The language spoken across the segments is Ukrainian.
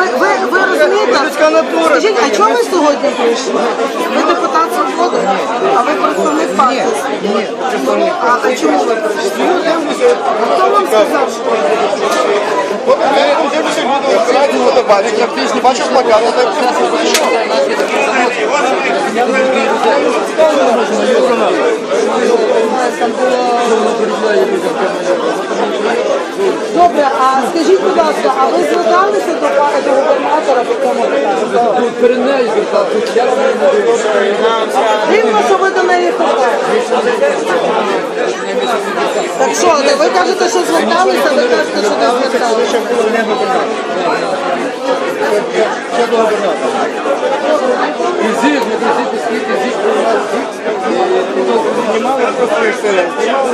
Ви, ви, ви розумієте? Скажіть, а чому ви сьогодні прийшли? Ви депутат свободи, а ви представник партії? А, а чому ви прийшли? Хто вам сказав, що люди обирають фотобарик, пісні, бачиш плакати, так Добре, а скажіть, будь ласка, а ви зверталися до пана до губернатора по цьому питанню? Дивно, що ви до неї ходите. Так що, ви кажете, що зверталися, ви кажете, що не зверталися. знімали просто і все. Знімали,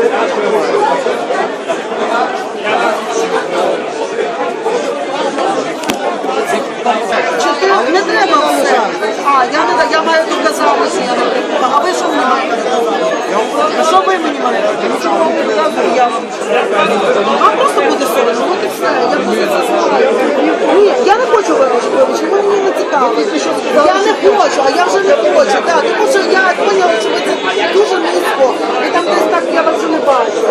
Чи ти не треба все? А, я не я маю доказати, що я не прикупила. А ви що мені маєте доказати? А що ви мені маєте доказати? Доказую, я вам Вам просто буде соромно, от і все. Я просто це. Ні, я не хочу вибачити, ви мені не цікаві. Я не хочу, а я вже не хочу. Так, тому що я поняла, що ви це дуже низько. І там десь так я вас вже не бачу.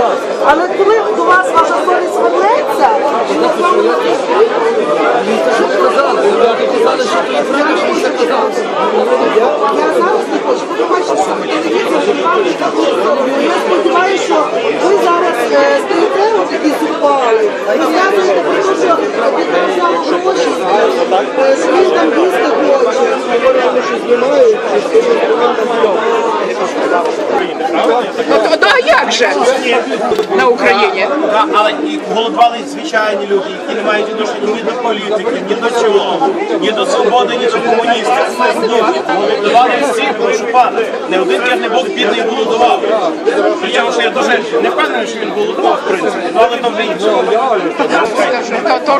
Але коли до вас ваша совість вернеться, то з вами не хочу. Ви вам Я сподіваюся, що ви зараз стоїте такі зубали, розказуєте про те, що взяв гроші, що він там їсти хоче. Ну, а як же на Україні? Так, але і голодували звичайні люди, які не мають відношення ні до політики, ні до чого, ні до свободи, ні до комуністів. Голодували всі, прошу пана. Не один я не був бідний голодував. Причому, що я дуже не впевнений, що він голодував, в принципі. Ну, але то вже інше. То, то,